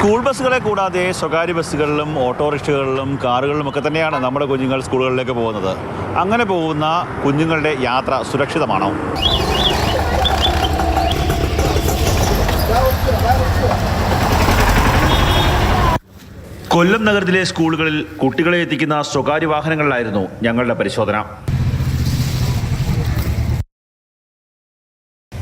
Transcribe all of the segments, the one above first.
School ബസ്സുകളെ കൂടാതെ സ്വകാര്യ ബസ്സുകളിലും ഓട്ടോറിക്ഷകളിലും കാറുകളിലും ഒക്കെ തന്നെയാണ് നമ്മുടെ കുഞ്ഞുങ്ങൾ സ്കൂളുകളിലേക്ക് പോകുന്നത്. അങ്ങനെ പോകുന്ന കുഞ്ഞുങ്ങളുടെ യാത്ര സുരക്ഷിതമാണോ? കൊല്ലം നഗരത്തിലെ സ്കൂളുകളിൽ കുട്ടികളെ എത്തിക്കുന്ന സ്വകാര്യ വാഹനങ്ങളിലായിരുന്നു ഞങ്ങളുടെ പരിശോധന.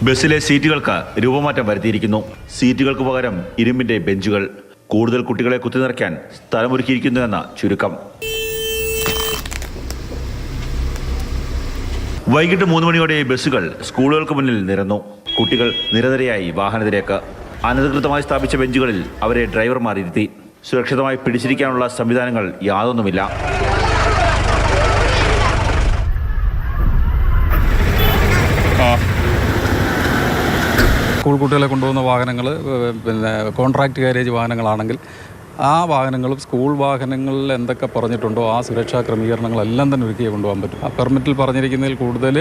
ബസ്സിലെ സീറ്റുകൾക്ക് രൂപമാറ്റം വരുത്തിയിരിക്കുന്നു. സീറ്റുകൾക്ക് പകരം ഇരുമ്പിന്റെ ബെഞ്ചുകൾ. കൂടുതൽ കുട്ടികളെ കുത്തിനിറയ്ക്കാൻ സ്ഥലമൊരുക്കിയിരിക്കുന്നു എന്ന ചുരുക്കം. വൈകിട്ട് മൂന്ന് മണിയോടെ ബസ്സുകൾ സ്കൂളുകൾക്ക് മുന്നിൽ നിരന്നു. കുട്ടികൾ നിരനിരയായി വാഹനത്തിലേക്ക്. അനധികൃതമായി സ്ഥാപിച്ച ബെഞ്ചുകളിൽ അവരെ ഡ്രൈവർമാർ ഇരുത്തി. സുരക്ഷിതമായി പിടിച്ചിരിക്കാനുള്ള സംവിധാനങ്ങൾ യാതൊന്നുമില്ല. സ്കൂൾ കുട്ടികളെ കൊണ്ടുപോകുന്ന വാഹനങ്ങൾ പിന്നെ കോൺട്രാക്ട് കാരേജ് വാഹനങ്ങളാണെങ്കിൽ ആ വാഹനങ്ങളും സ്കൂൾ വാഹനങ്ങളിൽ എന്തൊക്കെ പറഞ്ഞിട്ടുണ്ടോ ആ സുരക്ഷാ ക്രമീകരണങ്ങളെല്ലാം തന്നെ ഒരുക്കിയേ കൊണ്ടുപോകാൻ പറ്റും. ആ പെർമിറ്റിൽ പറഞ്ഞിരിക്കുന്നതിൽ കൂടുതൽ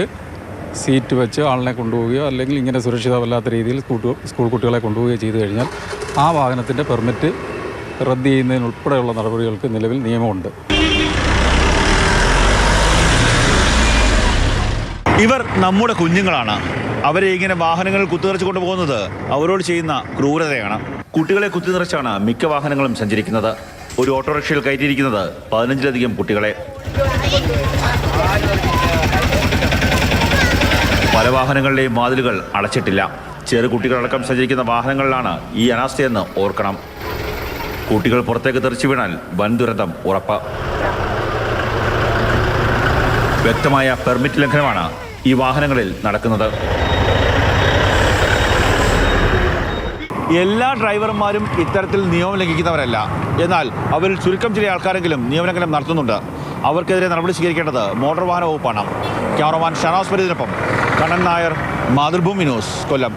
സീറ്റ് വെച്ച് ആളിനെ കൊണ്ടുപോവുകയോ അല്ലെങ്കിൽ ഇങ്ങനെ സുരക്ഷിതമല്ലാത്ത രീതിയിൽ സ്കൂൾ കുട്ടികളെ കൊണ്ടുപോവുകയോ ചെയ്തു കഴിഞ്ഞാൽ ആ വാഹനത്തിന്റെ പെർമിറ്റ് റദ്ദ് ചെയ്യുന്നതിനുൾപ്പെടെയുള്ള നടപടികൾക്ക് നിലവിൽ നിയമമുണ്ട്. ഇവർ നമ്മുടെ കുഞ്ഞുങ്ങളാണ്. അവരെ ഇങ്ങനെ വാഹനങ്ങൾ കുത്തിനിറച്ച് കൊണ്ടുപോകുന്നത് അവരോട് ചെയ്യുന്ന ക്രൂരതയാണ്. കുട്ടികളെ കുത്തിനിറച്ചാണ് മിക്ക വാഹനങ്ങളും സഞ്ചരിക്കുന്നത്. ഒരു ഓട്ടോറിക്ഷയിൽ കയറ്റിയിരിക്കുന്നത് പതിനഞ്ചിലധികം കുട്ടികളെ. പല വാഹനങ്ങളിലെയും വാതിലുകൾ അടച്ചിട്ടില്ല. ചെറു കുട്ടികളടക്കം സഞ്ചരിക്കുന്ന വാഹനങ്ങളിലാണ് ഈ അനാസ്ഥയെന്ന് ഓർക്കണം. കുട്ടികൾ പുറത്തേക്ക് തെറിച്ചു വീണാൽ വൻ ദുരന്തം ഉറപ്പ്. വ്യക്തമായ പെർമിറ്റ് ലംഘനമാണ് ഈ വാഹനങ്ങളിൽ നടക്കുന്നത്. എല്ലാ ഡ്രൈവർമാരും ഇത്തരത്തിൽ നിയമം ലംഘിക്കുന്നവരല്ല. എന്നാൽ അവരിൽ ചുരുക്കം ചില ആൾക്കാരെങ്കിലും നിയമലംഘനം നടത്തുന്നുണ്ട്. അവർക്കെതിരെ നടപടി സ്വീകരിക്കേണ്ടത് മോട്ടോർ വാഹന വകുപ്പാണ്. ക്യാമറമാൻ ഷനാസ് ഫരീദിനൊപ്പം കണ്ണൻ നായർ മാതൃഭൂമി ന്യൂസ് കൊല്ലം.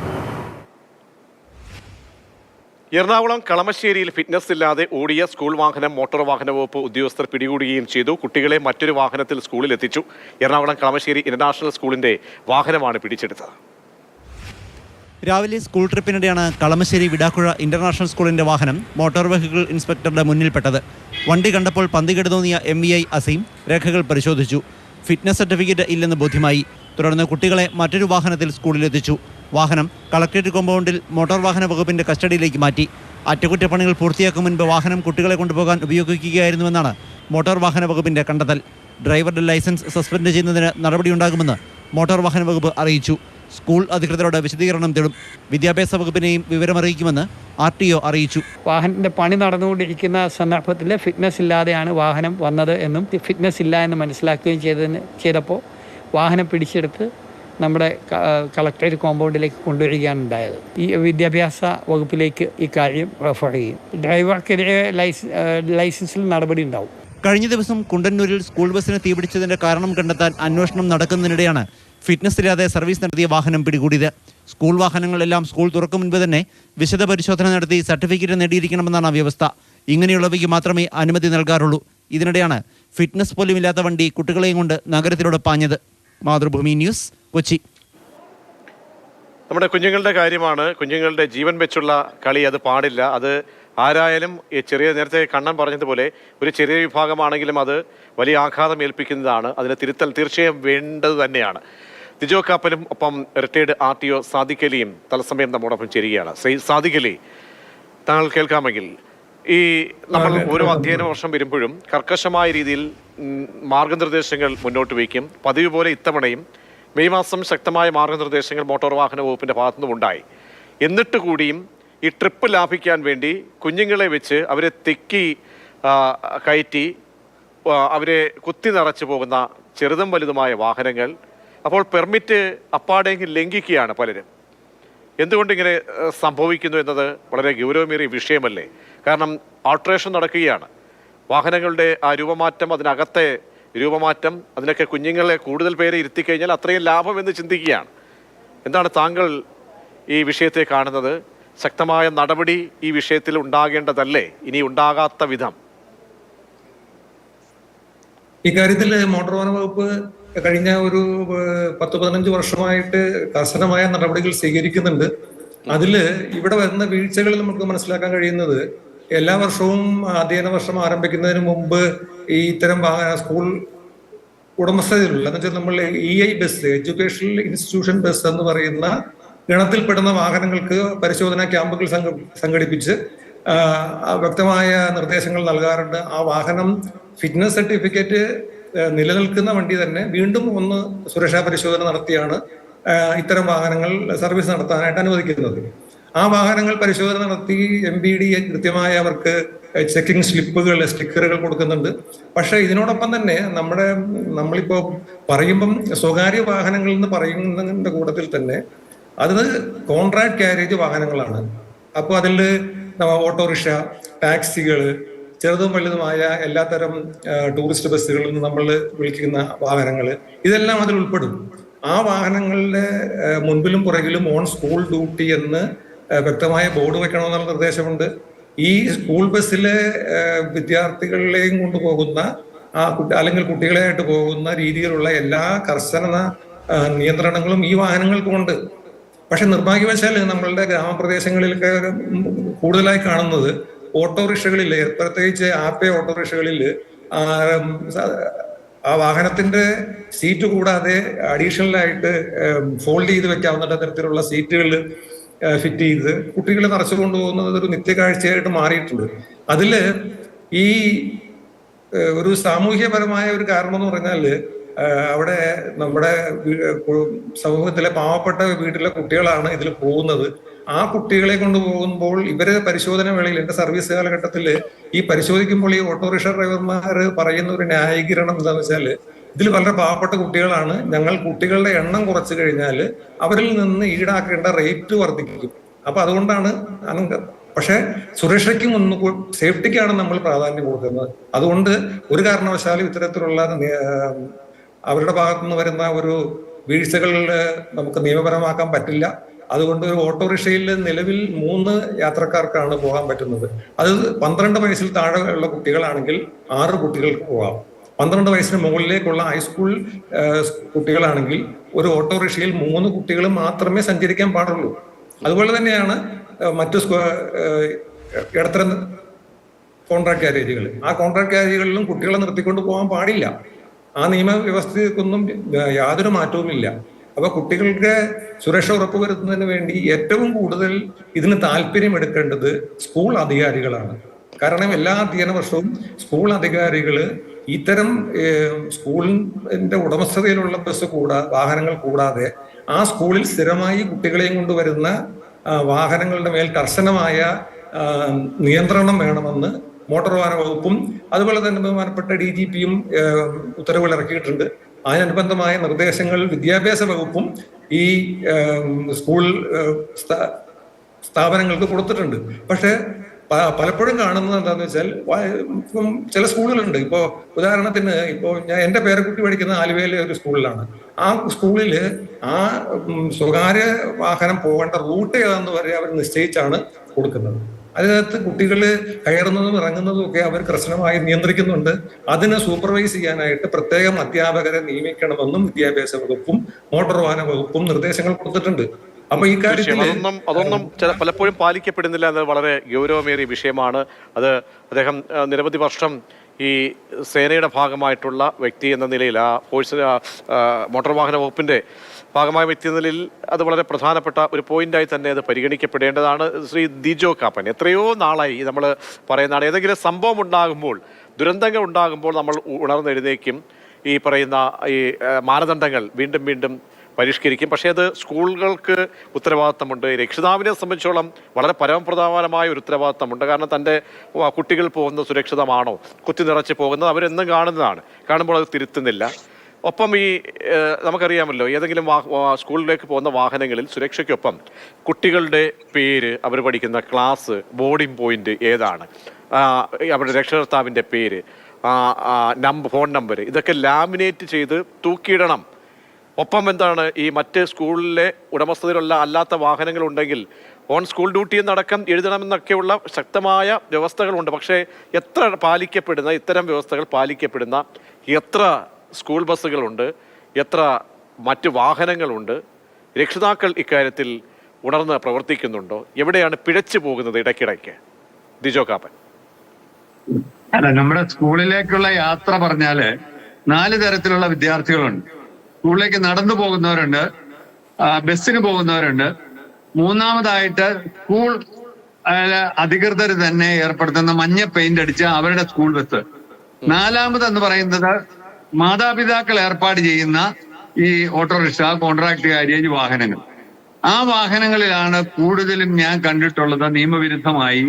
എറണാകുളം കളമശ്ശേരിയിൽ ഫിറ്റ്നസ് ഇല്ലാതെ ഓടിയ സ്കൂൾ വാഹനം മോട്ടോർ വാഹന വകുപ്പ് ഉദ്യോഗസ്ഥർ പിടികൂടുകയും ചെയ്തു. കുട്ടികളെ മറ്റൊരു വാഹനത്തിൽ സ്കൂളിൽ എത്തിച്ചു എറണാകുളം കളമശ്ശേരി ഇന്റർനാഷണൽ സ്കൂളിന്റെ വാഹനമാണ് പിടിച്ചെടുത്തത്. രാവിലെ സ്കൂൾ ട്രിപ്പിനിടെയാണ് കളമശ്ശേരി വിടാക്കുഴ ഇന്റർനാഷണൽ സ്കൂളിന്റെ വാഹനം മോട്ടോർ വെഹിക്കിൾ ഇൻസ്പെക്ടറുടെ മുന്നിൽപ്പെട്ടത്. വണ്ടി കണ്ടപ്പോൾ പന്തികേട് തോന്നിയ എം വി ഐ അസീം രേഖകൾ പരിശോധിച്ചു. ഫിറ്റ്നസ് സർട്ടിഫിക്കറ്റ് ഇല്ലെന്ന് ബോധ്യമായി. തുടർന്ന് കുട്ടികളെ മറ്റൊരു വാഹനത്തിൽ സ്കൂളിലെത്തിച്ചു വാഹനം കളക്ട്രേറ്റ് കോമ്പൗണ്ടിൽ മോട്ടോർ വാഹന വകുപ്പിന്റെ കസ്റ്റഡിയിലേക്ക് മാറ്റി. അറ്റകുറ്റപ്പണികൾ പൂർത്തിയാക്കും മുൻപ് വാഹനം കുട്ടികളെ കൊണ്ടുപോകാൻ ഉപയോഗിക്കുകയായിരുന്നുവെന്നാണ് മോട്ടോർ വാഹന വകുപ്പിന്റെ കണ്ടെത്തൽ. ഡ്രൈവറുടെ ലൈസൻസ് സസ്പെൻഡ് ചെയ്യുന്നതിന് നടപടിയുണ്ടാകുമെന്ന് മോട്ടോർ വാഹന വകുപ്പ് അറിയിച്ചു. സ്കൂൾ അധികൃതരോട് വിശദീകരണം തേടും. വിദ്യാഭ്യാസ വകുപ്പിനെയും വിവരമറിയിക്കുമെന്ന് ആർ ടി ഒ അറിയിച്ചു. വാഹനത്തിന്റെ പണി നടന്നുകൊണ്ടിരിക്കുന്ന സന്ദർഭത്തിൽ ഫിറ്റ്നസ് ഇല്ലാതെയാണ് വാഹനം വന്നത് എന്നും ഫിറ്റ്നസ് ഇല്ല എന്ന് മനസ്സിലാക്കുകയും ചെയ്തതിന് ചെയ്തപ്പോൾ വാഹനം പിടിച്ചെടുത്ത് നമ്മുടെ കളക്ടറേറ്റ് കോമ്പൗണ്ടിലേക്ക് കൊണ്ടുവരികയാണ് ഉണ്ടായത് ഈ വിദ്യാഭ്യാസ വകുപ്പിലേക്ക് ഈ കാര്യം റെഫർ ചെയ്യും. ഡ്രൈവർക്കെതിരെ ലൈസൻസിൽ നടപടി ഉണ്ടാവും. കഴിഞ്ഞ ദിവസം കുണ്ടന്നൂരിൽ സ്കൂൾ ബസ്സിന് തീപിടിച്ചതിന്റെ കാരണം കണ്ടെത്താൻ അന്വേഷണം നടക്കുന്നതിനിടെയാണ് ഫിറ്റ്നസ് ഇല്ലാതെ സർവീസ് നടത്തിയ വാഹനം പിടികൂടിയത്. സ്കൂൾ വാഹനങ്ങളെല്ലാം സ്കൂൾ തുറക്കും മുൻപ് തന്നെ വിശദ പരിശോധന നടത്തി സർട്ടിഫിക്കറ്റ് നേടിയിരിക്കണമെന്നാണ് വ്യവസ്ഥ ഇങ്ങനെയുള്ളവയ്ക്ക് മാത്രമേ അനുമതി നൽകാറുള്ളൂ. ഇതിനിടെയാണ് ഫിറ്റ്നസ് പോലും ഇല്ലാത്ത വണ്ടി കുട്ടികളെയും കൊണ്ട് നഗരത്തിലൂടെ പാഞ്ഞത്. മാതൃഭൂമി ന്യൂസ് കൊച്ചി. നമ്മുടെ കുഞ്ഞുങ്ങളുടെ കാര്യമാണ്. കുഞ്ഞുങ്ങളുടെ ജീവൻ വെച്ചുള്ള കളി അത് പാടില്ല. അത് ആരായാലും ഈ ചെറിയ നേരത്തെ കണ്ണൻ പറഞ്ഞതുപോലെ ഒരു ചെറിയ വിഭാഗമാണെങ്കിലും അത് വലിയ ആഘാതം ഏൽപ്പിക്കുന്നതാണ്. അതിന് തിരുത്തൽ തീർച്ചയായും വേണ്ടത് തന്നെയാണ്. തിജോ കാപ്പലും ഒപ്പം റിട്ടയർഡ് ആർ ടി ഒ സാദിഖലിയും തത്സമയം നമ്മോടൊപ്പം ചേരുകയാണ്. ശ്രീ സാദിഖലി താങ്കൾ കേൾക്കാമെങ്കിൽ ഈ നമ്മൾ ഓരോ അധ്യയന വർഷം വരുമ്പോഴും കർക്കശമായ രീതിയിൽ മാർഗനിർദ്ദേശങ്ങൾ മുന്നോട്ട് വയ്ക്കും. പതിവ് പോലെ ഇത്തവണയും മെയ് മാസം ശക്തമായ മാർഗനിർദ്ദേശങ്ങൾ മോട്ടോർ വാഹന വകുപ്പിന്റെ ഭാഗത്തുനിന്നും ഉണ്ടായി. എന്നിട്ട് കൂടിയും ഈ ട്രിപ്പ് ലാഭിക്കാൻ വേണ്ടി കുഞ്ഞുങ്ങളെ വെച്ച് അവരെ തെക്കി കയറ്റി അവരെ കുത്തി നിറച്ചു പോകുന്ന ചെറുതും വലുതുമായ വാഹനങ്ങൾ അപ്പോൾ പെർമിറ്റ് അപ്പാടെങ്കിൽ ലംഘിക്കുകയാണ് പലരും. എന്തുകൊണ്ട് ഇങ്ങനെ സംഭവിക്കുന്നു എന്നത് വളരെ ഗൗരവമേറിയ വിഷയമല്ലേ? കാരണം ആൾട്രേഷൻ നടക്കുകയാണ്. വാഹനങ്ങളുടെ ആ രൂപമാറ്റം അതിനകത്തെ രൂപമാറ്റം അതിനൊക്കെ കുഞ്ഞുങ്ങളെ കൂടുതൽ പേരെ ഇരുത്തിക്കഴിഞ്ഞാൽ അത്രയും ലാഭം എന്ന് ചിന്തിക്കുകയാണ്. എന്താണ് താങ്കൾ ഈ വിഷയത്തെ കാണുന്നത്? ശക്തമായ നടപടി ഈ വിഷയത്തിൽ ഉണ്ടാകേണ്ടതല്ലേ? ഇനി ഉണ്ടാകാത്ത വിധം. ഇക്കാര്യത്തിൽ മോട്ടോർ വാഹന വകുപ്പ് കഴിഞ്ഞ ഒരു പത്ത് പതിനഞ്ച് വർഷമായിട്ട് കർശനമായ നടപടികൾ സ്വീകരിക്കുന്നുണ്ട്. അതിൽ ഇവിടെ വരുന്ന വീഴ്ചകൾ നമുക്ക് മനസ്സിലാക്കാൻ കഴിയുന്നത് എല്ലാ വർഷവും അധ്യയന വർഷം ആരംഭിക്കുന്നതിന് മുമ്പ് ഈ ഇത്തരം സ്കൂൾ ഉടമസ്ഥതയിലുള്ള എന്ന് വെച്ചാൽ നമ്മൾ E I bus educational institution bus എന്ന് പറയുന്ന ഗണത്തിൽപ്പെടുന്ന വാഹനങ്ങൾക്ക് പരിശോധനാ ക്യാമ്പുകൾ സംഘ- സംഘടിപ്പിച്ച് വ്യക്തമായ നിർദ്ദേശങ്ങൾ നൽകാറുണ്ട്. ആ വാഹനം ഫിറ്റ്നസ് സർട്ടിഫിക്കറ്റ് നിലനിൽക്കുന്ന വണ്ടി തന്നെ വീണ്ടും ഒന്ന് സുരക്ഷാ പരിശോധന നടത്തിയാണ് ഇത്തരം വാഹനങ്ങൾ സർവീസ് നടത്താനായിട്ട് അനുവദിക്കുന്നത്. ആ വാഹനങ്ങൾ പരിശോധന നടത്തി എം ബി ഡി കൃത്യമായ അവർക്ക് ചെക്കിംഗ് സ്ലിപ്പുകൾ സ്റ്റിക്കറുകൾ കൊടുക്കുന്നുണ്ട്. പക്ഷെ ഇതിനോടൊപ്പം തന്നെ നമ്മുടെ നമ്മളിപ്പോ പറയുമ്പം സ്വകാര്യ വാഹനങ്ങൾ എന്ന് പറയുന്നതിന്റെ കൂട്ടത്തിൽ തന്നെ അത് കോൺട്രാക്ട് ക്യാരേജ് വാഹനങ്ങളാണ്. അപ്പോൾ അതിൽ ഓട്ടോറിക്ഷ ടാക്സികൾ ചെറുതും വലുതുമായ എല്ലാത്തരം ടൂറിസ്റ്റ് ബസ്സുകളിൽ നമ്മൾ വിളിക്കുന്ന വാഹനങ്ങൾ ഇതെല്ലാം അതിൽ ഉൾപ്പെടും. ആ വാഹനങ്ങളുടെ മുൻപിലും പുറകിലും ഓൺ സ്കൂൾ ഡ്യൂട്ടി എന്ന് വ്യക്തമായ ബോർഡ് വെക്കണമെന്നുള്ള നിർദ്ദേശമുണ്ട്. ഈ സ്കൂൾ ബസ്സിലെ വിദ്യാർത്ഥികളെയും കൊണ്ടുപോകുന്ന ആ കുട്ടി അല്ലെങ്കിൽ കുട്ടികളെയായിട്ട് പോകുന്ന രീതിയിലുള്ള എല്ലാ കർശന നിയന്ത്രണങ്ങളും ഈ വാഹനങ്ങൾക്കുമുണ്ട് പക്ഷെ നിർഭാഗ്യവശാൽ നമ്മളുടെ ഗ്രാമപ്രദേശങ്ങളിലൊക്കെ കൂടുതലായി കാണുന്നത് ഓട്ടോറിക്ഷകളിൽ പ്രത്യേകിച്ച് ആപ്പേ ഓട്ടോറിക്ഷകളിൽ ആ, വാഹനത്തിന്റെ സീറ്റ് കൂടാതെ അഡീഷണൽ ആയിട്ട് ഫോൾഡ് ചെയ്ത് വെക്കാവുന്ന തരത്തിലുള്ള സീറ്റുകൾ ഫിറ്റ് ചെയ്ത് കുട്ടികളെ നിറച്ചു കൊണ്ടുപോകുന്നത് ഒരു നിത്യകാഴ്ചയായിട്ട് മാറിയിട്ടുണ്ട്. അതിൽ ഈ ഒരു സാമൂഹ്യപരമായ ഒരു കാരണം എന്ന് പറഞ്ഞാൽ അവിടെ നമ്മുടെ സമൂഹത്തിലെ പാവപ്പെട്ട വീട്ടിലെ കുട്ടികളാണ് ഇതിൽ പോകുന്നത്. ആ കുട്ടികളെ കൊണ്ടുപോകുമ്പോൾ ഇവരെ പരിശോധന വേളയിൽ എന്റെ സർവീസ് കാലഘട്ടത്തിൽ ഈ പരിശോധിക്കുമ്പോൾ ഈ ഓട്ടോറിക്ഷ ഡ്രൈവർമാർ പറയുന്ന ഒരു ന്യായീകരണം എന്താണെന്ന് വെച്ചാൽ ഇതിൽ വളരെ പാവപ്പെട്ട കുട്ടികളാണ്. ഞങ്ങൾ കുട്ടികളുടെ എണ്ണം കുറച്ചു കഴിഞ്ഞാൽ അവരിൽ നിന്ന് ഈടാക്കേണ്ട റേറ്റ് വർദ്ധിക്കും. അപ്പൊ അതുകൊണ്ടാണ് പക്ഷെ സുരക്ഷയ്ക്കും ഒന്ന് സേഫ്റ്റിക്കാണ് നമ്മൾ പ്രാധാന്യം കൊടുക്കുന്നത്. അതുകൊണ്ട് ഒരു കാരണവശാലും ഇത്തരത്തിലുള്ള അവരുടെ ഭാഗത്തുനിന്ന് വരുന്ന ഒരു വീഴ്ചകൾ നമുക്ക് നിയമപരമാക്കാൻ പറ്റില്ല. അതുകൊണ്ട് ഒരു ഓട്ടോറിക്ഷയിൽ നിലവിൽ മൂന്ന് യാത്രക്കാർക്കാണ് പോകാൻ പറ്റുന്നത്. അത് പന്ത്രണ്ട് വയസ്സിൽ താഴെയുള്ള കുട്ടികളാണെങ്കിൽ ആറ് കുട്ടികൾക്ക് പോകാം പന്ത്രണ്ട് വയസ്സിന് മുകളിലേക്കുള്ള ഹൈസ്കൂൾ കുട്ടികളാണെങ്കിൽ ഒരു ഓട്ടോറിക്ഷയിൽ മൂന്ന് കുട്ടികൾ മാത്രമേ സഞ്ചരിക്കാൻ പാടുള്ളൂ. അതുപോലെ തന്നെയാണ് മറ്റു ഇടത്തരം കോൺട്രാക്ട് കാരേജുകൾ ആ കോൺട്രാക്ട് കാരേജുകളിലും കുട്ടികളെ നിർത്തിക്കൊണ്ട് പോകാൻ പാടില്ല. ആ നിയമവ്യവസ്ഥയ്ക്കൊന്നും യാതൊരു മാറ്റവുമില്ല. അപ്പൊ കുട്ടികൾക്ക് സുരക്ഷ ഉറപ്പുവരുത്തുന്നതിന് വേണ്ടി ഏറ്റവും കൂടുതൽ ഇതിന് താല്പര്യം എടുക്കേണ്ടത് സ്കൂൾ അധികാരികളാണ്. കാരണം എല്ലാ അധ്യയന വർഷവും സ്കൂൾ അധികാരികൾ ഇത്തരം സ്കൂളിന്റെ ഉടമസ്ഥതയിലുള്ള ബസ് കൂടാ വാഹനങ്ങൾ കൂടാതെ ആ സ്കൂളിൽ സ്ഥിരമായി കുട്ടികളെയും കൊണ്ടുവരുന്ന വാഹനങ്ങളുടെ മേൽ കർശനമായ നിയന്ത്രണം വേണമെന്ന് മോട്ടോർ വാഹന വകുപ്പും അതുപോലെ തന്നെ ബഹുമാനപ്പെട്ട ഡി ജി പിയും ഉത്തരവുകൾ ഇറക്കിയിട്ടുണ്ട്. അതിനനുബന്ധമായ നിർദ്ദേശങ്ങൾ വിദ്യാഭ്യാസ വകുപ്പും ഈ സ്കൂൾ സ്ഥാപനങ്ങൾക്ക് കൊടുത്തിട്ടുണ്ട്. പക്ഷെ പലപ്പോഴും കാണുന്നത് എന്താണെന്ന് വെച്ചാൽ ഇപ്പം ചില സ്കൂളുകളുണ്ട്. ഇപ്പോ ഉദാഹരണത്തിന് ഇപ്പോ ഞാൻ എന്റെ പേരക്കുട്ടി പഠിക്കുന്ന ആലുവയിലെ ഒരു സ്കൂളിലാണ്. ആ സ്കൂളിൽ ആ സ്വകാര്യ വാഹനം പോകേണ്ട റൂട്ട് ഏതാന്ന് വരെ അവർ നിശ്ചയിച്ചാണ് കൊടുക്കുന്നത്. അതിനകത്ത് കുട്ടികൾ കയറുന്നതും ഇറങ്ങുന്നതും ഒക്കെ അവർ കർശനമായി നിയന്ത്രിക്കുന്നുണ്ട്. അതിനെ സൂപ്പർവൈസ് ചെയ്യാനായിട്ട് പ്രത്യേകം അധ്യാപകരെ നിയമിക്കണമെന്നും വിദ്യാഭ്യാസ വകുപ്പും മോട്ടോർ വാഹന വകുപ്പും നിർദ്ദേശങ്ങൾ കൊടുത്തിട്ടുണ്ട്. അപ്പൊ ഈ കാര്യത്തിൽ അതൊന്നും അതൊന്നും ചില പലപ്പോഴും പാലിക്കപ്പെടുന്നില്ല എന്നത് വളരെ ഗൗരവമേറിയ വിഷയമാണ്. അത് അദ്ദേഹം നിരവധി വർഷം ഈ സേനയുടെ ഭാഗമായിട്ടുള്ള വ്യക്തി എന്ന നിലയിൽ ആ ഫോഴ്സ് മോട്ടോർ വാഹന വകുപ്പിന്റെ ഭാഗമായ വ്യക്തി എന്ന നിലയിൽ അത് വളരെ പ്രധാനപ്പെട്ട ഒരു പോയിന്റായി തന്നെ അത് പരിഗണിക്കപ്പെടേണ്ടതാണ് ശ്രീ ദിജോ കാപ്പൻ. എത്രയോ നാളായി നമ്മൾ പറയുന്നതാണ്. ഏതെങ്കിലും സംഭവം ഉണ്ടാകുമ്പോൾ ദുരന്തങ്ങൾ ഉണ്ടാകുമ്പോൾ നമ്മൾ ഉണർന്നെഴുന്നേക്കും. ഈ പറയുന്ന ഈ മാനദണ്ഡങ്ങൾ വീണ്ടും വീണ്ടും പരിഷ്കരിക്കും. പക്ഷേ അത് സ്കൂളുകൾക്ക് ഉത്തരവാദിത്തമുണ്ട്. രക്ഷിതാവിനെ സംബന്ധിച്ചോളം വളരെ പരമപ്രധാനമായ ഒരു ഉത്തരവാദിത്തമുണ്ട്. കാരണം തന്റെ കുട്ടികൾ പോകുന്നത് സുരക്ഷിതമാണോ? കുത്തി നിറച്ച് പോകുന്നത് അവരെന്നും കാണുന്നതാണ്. കാണുമ്പോൾ അത് തിരുത്തുന്നില്ല. ഒപ്പം ഈ നമുക്കറിയാമല്ലോ ഏതെങ്കിലും സ്കൂളിലേക്ക് പോകുന്ന വാഹനങ്ങളിൽ സുരക്ഷയ്ക്കൊപ്പം കുട്ടികളുടെ പേര് അവർ പഠിക്കുന്ന ക്ലാസ് ബോർഡിംഗ് പോയിന്റ് ഏതാണ്? അവരുടെ രക്ഷകർത്താവിന്റെ പേര് നമ്പർ ഫോൺ നമ്പർ ഇതൊക്കെ ലാമിനേറ്റ് ചെയ്ത് തൂക്കിയിടണം. ഒപ്പം എന്താണ് ഈ മറ്റ് സ്കൂളിലെ ഉടമസ്ഥതയിലുള്ള അല്ലാത്ത വാഹനങ്ങളുണ്ടെങ്കിൽ ഓൺ സ്കൂൾ ഡ്യൂട്ടി എന്നടക്കം എഴുതണമെന്നൊക്കെയുള്ള ശക്തമായ വ്യവസ്ഥകളുണ്ട്. പക്ഷേ എത്ര പാലിക്കപ്പെടുന്ന ഇത്തരം വ്യവസ്ഥകൾ പാലിക്കപ്പെടുന്ന എത്ര സ്കൂൾ ബസ്സുകളുണ്ട് എത്ര മറ്റ് വാഹനങ്ങളുണ്ട് രക്ഷിതാക്കൾ ഇക്കാര്യത്തിൽ ഉണർന്ന് പ്രവർത്തിക്കുന്നുണ്ടോ? എവിടെയാണ് പിഴച്ചു പോകുന്നത് ഇടയ്ക്കിടയ്ക്ക്? ദിജോ കാപ്പൻ. അല്ല നമ്മുടെ സ്കൂളിലേക്കുള്ള യാത്ര പറഞ്ഞാൽ നാല് തരത്തിലുള്ള വിദ്യാർത്ഥികളുണ്ട്. സ്കൂളിലേക്ക് നടന്നു പോകുന്നവരുണ്ട്. ബസ്സിന് പോകുന്നവരുണ്ട്. മൂന്നാമതായിട്ട് സ്കൂൾ അധികൃതർ തന്നെ ഏർപ്പെടുത്തുന്ന മഞ്ഞ പെയിന്റ് അടിച്ച അവരുടെ സ്കൂൾ ബസ്. നാലാമത് എന്ന് പറയുന്നത് മാതാപിതാക്കൾ ഏർപ്പാട് ചെയ്യുന്ന ഈ ഓട്ടോറിക്ഷ കോൺട്രാക്ട് കാര്യേജ് വാഹനങ്ങൾ. ആ വാഹനങ്ങളിലാണ് കൂടുതലും ഞാൻ കണ്ടിട്ടുള്ളത് നിയമവിരുദ്ധമായി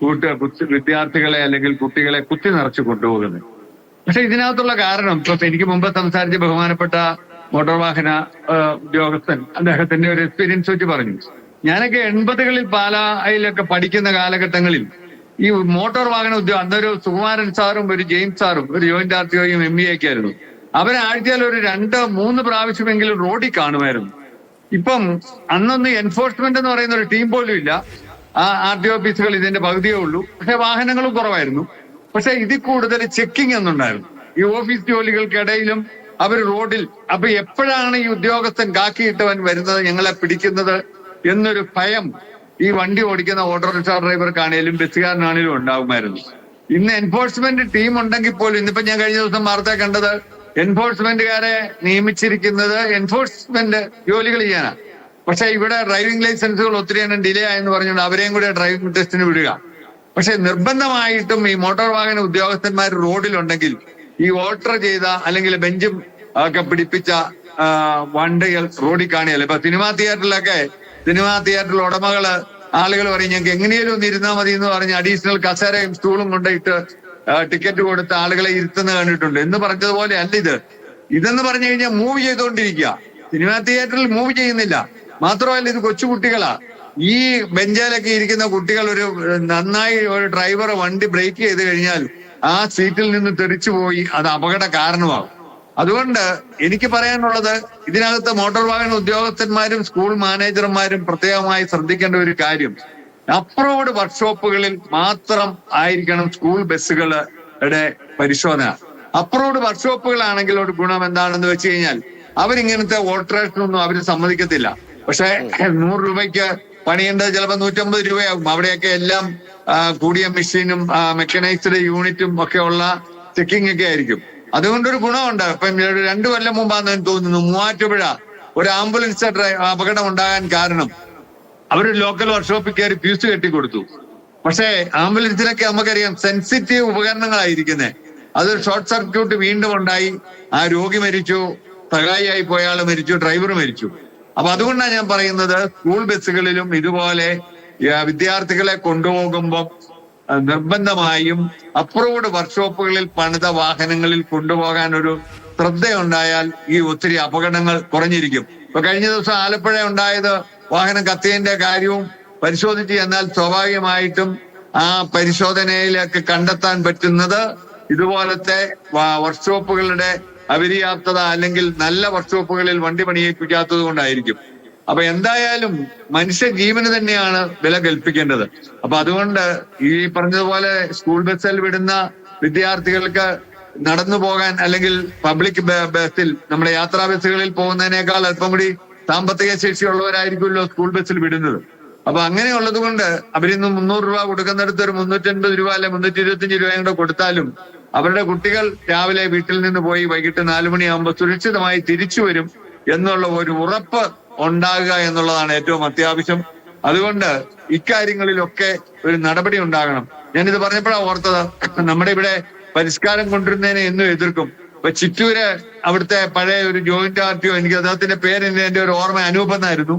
കൂട്ട് വിദ്യാർത്ഥികളെ അല്ലെങ്കിൽ കുട്ടികളെ കുത്തി നിറച്ച് കൊണ്ടുപോകുന്നത്. പക്ഷെ ഇതിനകത്തുള്ള കാരണം ഇപ്പൊ എനിക്ക് മുമ്പ് സംസാരിച്ച ബഹുമാനപ്പെട്ട മോട്ടോർ വാഹന ഉദ്യോഗസ്ഥൻ അദ്ദേഹത്തിന്റെ ഒരു എക്സ്പീരിയൻസ് വെച്ച് പറഞ്ഞു. ഞാനൊക്കെ എൺപതുകളിൽ പാലായിലൊക്കെ പഠിക്കുന്ന കാലഘട്ടങ്ങളിൽ ഈ മോട്ടോർ വാഹന ഉദ്യോഗം അന്നൊരു സുകുമാരൻ സാറും ഒരു ജെയിംസ് സാറും ഒരു ജോയിന്റ് ആർ ടി ഒയും എം ഇ ഒക്കെ ആയിരുന്നു. അവരെ ആഴ്ചയിൽ ഒരു രണ്ട് മൂന്ന് പ്രാവശ്യമെങ്കിലും റോഡിൽ കാണുമായിരുന്നു. ഇപ്പം അന്നൊന്നും എൻഫോഴ്സ്മെന്റ് എന്ന് പറയുന്ന ഒരു ടീം പോലും ഇല്ല. ആ ആർ ടി ഓഫീസുകൾ ഇതിന്റെ പകുതിയേ ഉള്ളൂ. പക്ഷെ വാഹനങ്ങളും കുറവായിരുന്നു. പക്ഷെ ഇതിൽ കൂടുതൽ ചെക്കിംഗ് എന്നുണ്ടായിരുന്നു ഈ ഓഫീസ് ജോലികൾക്കിടയിലും അവർ റോഡിൽ അപ്പൊ എപ്പോഴാണ് ഈ ഉദ്യോഗസ്ഥൻ കാക്കിയിട്ടവൻ വരുന്നത് ഞങ്ങളെ പിടിക്കുന്നത് എന്നൊരു ഭയം ഈ വണ്ടി ഓടിക്കുന്ന ഓട്ടോറിക്ഷ ഡ്രൈവർക്കാണേലും ബസ്സുകാരനാണേലും ഉണ്ടാകുമായിരുന്നു. ഇന്ന് എൻഫോഴ്സ്മെന്റ് ടീം ഉണ്ടെങ്കിൽ പോലും ഇന്നിപ്പോ ഞാൻ കഴിഞ്ഞ ദിവസം വാർത്ത കണ്ടത് എൻഫോഴ്സ്മെന്റുകാരെ നിയമിച്ചിരിക്കുന്നത് എൻഫോഴ്സ്മെന്റ് ജോലികൾ ചെയ്യാനാ. പക്ഷെ ഇവിടെ ഡ്രൈവിംഗ് ലൈസൻസുകൾ ഒത്തിരി എണ്ണം ഡിലേ ആയെന്ന് പറഞ്ഞുകൊണ്ട് അവരെയും കൂടെ ഡ്രൈവിംഗ് ടെസ്റ്റിന് വിടുക. പക്ഷെ നിർബന്ധമായിട്ടും ഈ മോട്ടോർ വാഹന ഉദ്യോഗസ്ഥന്മാർ റോഡിലുണ്ടെങ്കിൽ ഈ ഓർഡർ ചെയ്ത അല്ലെങ്കിൽ ബെഞ്ചും ഒക്കെ പിടിപ്പിച്ച വണ്ടികൾ റോഡിൽ കാണിയല്ല ഇപ്പൊ സിനിമാ തിയേറ്ററിലൊക്കെ സിനിമാ തിയേറ്ററിൽ ഉടമകൾ ആളുകൾ പറയും ഞങ്ങൾക്ക് എങ്ങനെയാലും ഒന്ന് ഇരുന്നാൽ മതി എന്ന് പറഞ്ഞ് അഡീഷണൽ കസേരയും സ്റ്റൂളും കൊണ്ടിട്ട് ടിക്കറ്റ് കൊടുത്ത് ആളുകളെ ഇരുത്തുന്ന കണ്ടിട്ടുണ്ട്. എന്ന് പറഞ്ഞതുപോലെ അല്ല ഇത്. ഇതെന്ന് പറഞ്ഞു കഴിഞ്ഞാൽ മൂവ് ചെയ്തുകൊണ്ടിരിക്കുക. സിനിമാ തിയേറ്ററിൽ മൂവ് ചെയ്യുന്നില്ല. മാത്രമല്ല ഇത് കൊച്ചുകുട്ടികളാ. ഈ ബെഞ്ചിലൊക്കെ ഇരിക്കുന്ന കുട്ടികൾ ഒരു നന്നായി ഒരു ഡ്രൈവർ വണ്ടി ബ്രേക്ക് ചെയ്ത് കഴിഞ്ഞാൽ ആ സീറ്റിൽ നിന്ന് തെറിച്ചു പോയി അത് അപകട കാരണമാകും. അതുകൊണ്ട് എനിക്ക് പറയാനുള്ളത് ഇതിനകത്ത് മോട്ടോർ വാഹന ഉദ്യോഗസ്ഥന്മാരും സ്കൂൾ മാനേജർമാരും പ്രത്യേകമായി ശ്രദ്ധിക്കേണ്ട ഒരു കാര്യം. അപ്രൂവ്ഡ് വർക്ക്ഷോപ്പുകളിൽ മാത്രം ആയിരിക്കണം സ്കൂൾ ബസ്സുകളുടെ പരിശോധന. അപ്രൂവ്ഡ് വർക്ക്ഷോപ്പുകളാണെങ്കിൽ ഒരു ഗുണം എന്താണെന്ന് വെച്ച് കഴിഞ്ഞാൽ അവരിങ്ങനത്തെ ഓൾട്രേഷൻ അവർ സമ്മതിക്കത്തില്ല. പക്ഷെ നൂറ് രൂപയ്ക്ക് പണിയേണ്ടത് ചിലപ്പോൾ നൂറ്റമ്പത് രൂപയാകും അവിടെയൊക്കെ എല്ലാം കൂടിയ മെഷീനും മെക്കനൈസ്ഡ് യൂണിറ്റും ഒക്കെ ഉള്ള ചെക്കിംഗ് ഒക്കെ ആയിരിക്കും. അതുകൊണ്ടൊരു ഗുണമുണ്ട്. ഇപ്പം രണ്ടു കൊല്ലം മുമ്പാന്ന് തോന്നുന്നു മൂവാറ്റുപുഴ ഒരു ആംബുലൻസ് അപകടം ഉണ്ടാകാൻ കാരണം. അവർ ലോക്കൽ വർക്ക്ഷോപ്പിൽ കയറി ഫ്യൂസ് കെട്ടിക്കൊടുത്തു പക്ഷേ ആംബുലൻസിലൊക്കെ നമുക്കറിയാം സെൻസിറ്റീവ് ഉപകരണങ്ങളായിരിക്കുന്നത് അത് ഷോർട്ട് സർക്യൂട്ട് വീണ്ടും ഉണ്ടായി. ആ രോഗി മരിച്ചു സഹായിയായി പോയ ആൾ മരിച്ചു ഡ്രൈവർ മരിച്ചു. അപ്പൊ അതുകൊണ്ടാണ് ഞാൻ പറയുന്നത് സ്കൂൾ ബസ്സുകളിലും ഇതുപോലെ വിദ്യാർത്ഥികളെ കൊണ്ടുപോകുമ്പോൾ നിർബന്ധമായും അപ്രൂവ്ഡ് വർക്ക്ഷോപ്പുകളിൽ പണിത വാഹനങ്ങളിൽ കൊണ്ടുപോകാൻ ഒരു ശ്രദ്ധയുണ്ടായാൽ ഈ ഒത്തിരി അപകടങ്ങൾ കുറഞ്ഞിരിക്കും. ഇപ്പൊ കഴിഞ്ഞ ദിവസം ആലപ്പുഴ ഉണ്ടായത് വാഹനം കത്തിയതിന്റെ കാര്യവും പരിശോധിച്ച് എന്നാൽ സ്വാഭാവികമായിട്ടും ആ പരിശോധനയിലേക്ക് കണ്ടെത്താൻ പറ്റുന്നത് ഇതുപോലത്തെ വർക്ക്ഷോപ്പുകളുടെ അപര്യാപ്തത അല്ലെങ്കിൽ നല്ല വർക്ക്ഷോപ്പുകളിൽ വണ്ടി പണിയിപ്പിക്കാത്തത് കൊണ്ടായിരിക്കും. അപ്പൊ എന്തായാലും മനുഷ്യ ജീവന് തന്നെയാണ് വില കൽപ്പിക്കേണ്ടത്. അപ്പൊ അതുകൊണ്ട് ഈ പറഞ്ഞതുപോലെ സ്കൂൾ ബസ്സിൽ വിടുന്ന വിദ്യാർത്ഥികൾക്ക് നടന്നു പോകാൻ അല്ലെങ്കിൽ പബ്ലിക് ബസ്സിൽ നമ്മുടെ യാത്രാ ബസ്സുകളിൽ പോകുന്നതിനേക്കാൾ അല്പം കൂടി സാമ്പത്തിക ശേഷിയുള്ളവരായിരിക്കുമല്ലോ സ്കൂൾ ബസ്സിൽ വിടുന്നത്. അപ്പൊ അങ്ങനെയുള്ളത് കൊണ്ട് അവരിന്ന് മുന്നൂറ് രൂപ കൊടുക്കുന്നിടത്ത് ഒരു മുന്നൂറ്റി അൻപത് രൂപ അല്ലെ മുന്നൂറ്റി ഇരുപത്തിയഞ്ച് രൂപയും കൂടെ കൊടുത്താലും അവരുടെ കുട്ടികൾ രാവിലെ വീട്ടിൽ നിന്ന് പോയി വൈകിട്ട് നാലു മണിയാകുമ്പോൾ സുരക്ഷിതമായി തിരിച്ചു വരും എന്നുള്ള ഒരു ഉറപ്പ് ഉണ്ടാകുക എന്നുള്ളതാണ് ഏറ്റവും അത്യാവശ്യം. അതുകൊണ്ട് ഇക്കാര്യങ്ങളിലൊക്കെ ഒരു നടപടി ഉണ്ടാകണം. ഞാനിത് പറഞ്ഞപ്പോഴാണ് ഓർത്തത് നമ്മുടെ ഇവിടെ പരിഷ്കാരം കൊണ്ടുവരുന്നതിനെ എന്നും എതിർക്കും. ഇപ്പൊ ചിറ്റൂര് അവിടുത്തെ പഴയ ഒരു ജോയിന്റ് ആർ ടി ഒ എനിക്ക് അദ്ദേഹത്തിന്റെ പേര് എന്റെ ഒരു ഓർമ്മ അനൂപെന്നായിരുന്നു